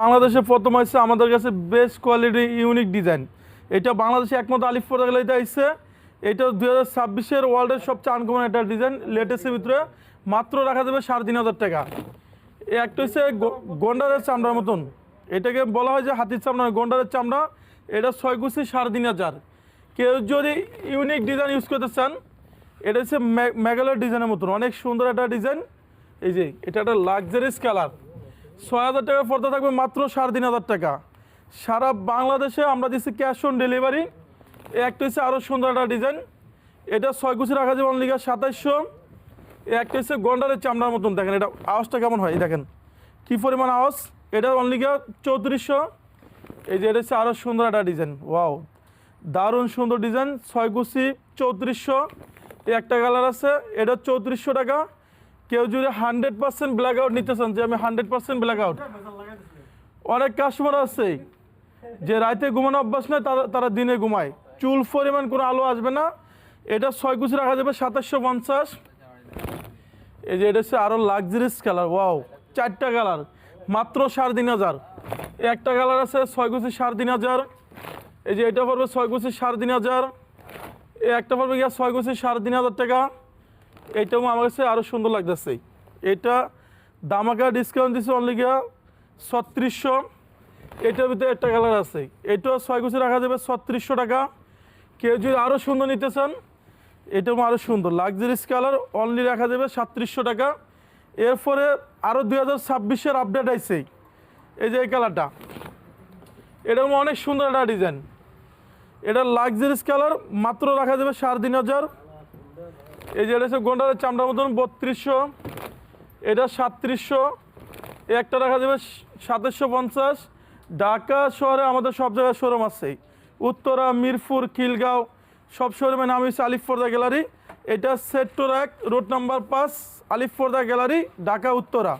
বাংলাদেশে প্রথম হয়েছে আমাদের কাছে বেস্ট কোয়ালিটি ইউনিক ডিজাইন। এটা বাংলাদেশে একমাত্র আলিফ পর্দা এটা আসছে এটা দুই হাজার ছাব্বিশের ওয়ার্ল্ডের সবচেয়ে আনকমন একটা ডিজাইন লেটেস্টের ভিতরে মাত্র রাখা যাবে সাড়ে তিন হাজার টাকা। একটা হচ্ছে গন্ডারের চামড়ার মতন। এটাকে বলা হয় যে হাতির চামড়া নয়, গন্ডারের চামড়া। এটা ছয় গুছি সাড়ে তিন হাজার। কেউ যদি ইউনিক ডিজাইন ইউজ করতে চান এটা হচ্ছে মেগালের ডিজাইনের মতন। অনেক সুন্দর একটা ডিজাইন। এই যে এটা একটা লাক্সারিস কালার ছয় হাজার টাকা পর্দা থাকবে মাত্র সাড়ে তিন হাজার টাকা। সারা বাংলাদেশে আমরা দিচ্ছি ক্যাশ অন ডেলিভারি একটা হচ্ছে আরও সুন্দর একটা ডিজাইন এটা ছয় গুছি রাখা যাবে অনলিগা সাতাইশশো। একটা হচ্ছে গন্ডারের চামড়ার মতন, দেখেন এটা আওয়াজটা কেমন হয় দেখেন। কী পরিমাণ আওয়াজ? এটা অনলিগা চৌত্রিশশো। এই যে এটা হচ্ছে আরও সুন্দর একটা ডিজাইন ওয়াও দারুণ সুন্দর ডিজাইন ছয় গুছি চৌত্রিশশো। একটা কালার আছে, এটা চৌত্রিশশো টাকা। কেউ যদি হান্ড্রেড পার্সেন্ট ব্ল্যাক আউট নিতে চান, যে আমি হান্ড্রেড পার্সেন্ট ব্ল্যাক আউট অনেক কাস্টমার আছে যে রাতে ঘুমানো অভ্যাস নয়, তারা তারা দিনে ঘুমায়। চুল পরিমাণ কোনো আলো আসবে না। এটা ছয় গুছি রাখা যাবে সাতাশশো পঞ্চাশ। এই যে এটা হচ্ছে আরও লাক্সারিস কালার ওয়াও চারটা কালার মাত্র সাড়ে তিন হাজার। একটা কালার আছে ছয় গুছি সাড়ে তিন হাজার। এই যে এটা পড়বে ছয় গুছি সাড়ে তিন হাজার। একটা পড়বে গিয়া ছয় গুছি সাড়ে তিন হাজার টাকা। এইটাও আমার কাছে আরও সুন্দর লাগতেছে। এটা দামাকা ডিসকাউন্ট দিচ্ছে অনলি গিয়া ছত্রিশশো। এটার ভিতরে একটা কালার আছে। এটাও ছয় গুছি রাখা যাবে ছত্রিশশো টাকা। কেউ যদি আরও সুন্দর নিতে চান, এটাও আরও সুন্দর। লাক্সারিস কালার অনলি রাখা যাবে সাতত্রিশশো টাকা। এরপরে আরও দুই হাজার ছাব্বিশের আপডেট আইছে। এই যে এই কালারটা এরকম অনেক সুন্দর একটা ডিজাইন এটা লাক্সারিস কালার মাত্র রাখা যাবে সাড়ে তিন হাজার। এই যে এটা হচ্ছে গোন্ডারের চামড়ার মতন বত্রিশশো, এটা সাতত্রিশশো একটা রাখা যাবে সাতাশশো পঞ্চাশ। ঢাকা শহরে আমাদের সব জায়গায় শোরুম আছে উত্তরা, মিরপুর, খিলগাঁও, সব শোরুমের নাম হচ্ছে আলিফ পর্দা গ্যালারি। এটা সেট্টোর এক রোড নাম্বার পাঁচ, আলিফ পর্দা গ্যালারি, ঢাকা, উত্তরা।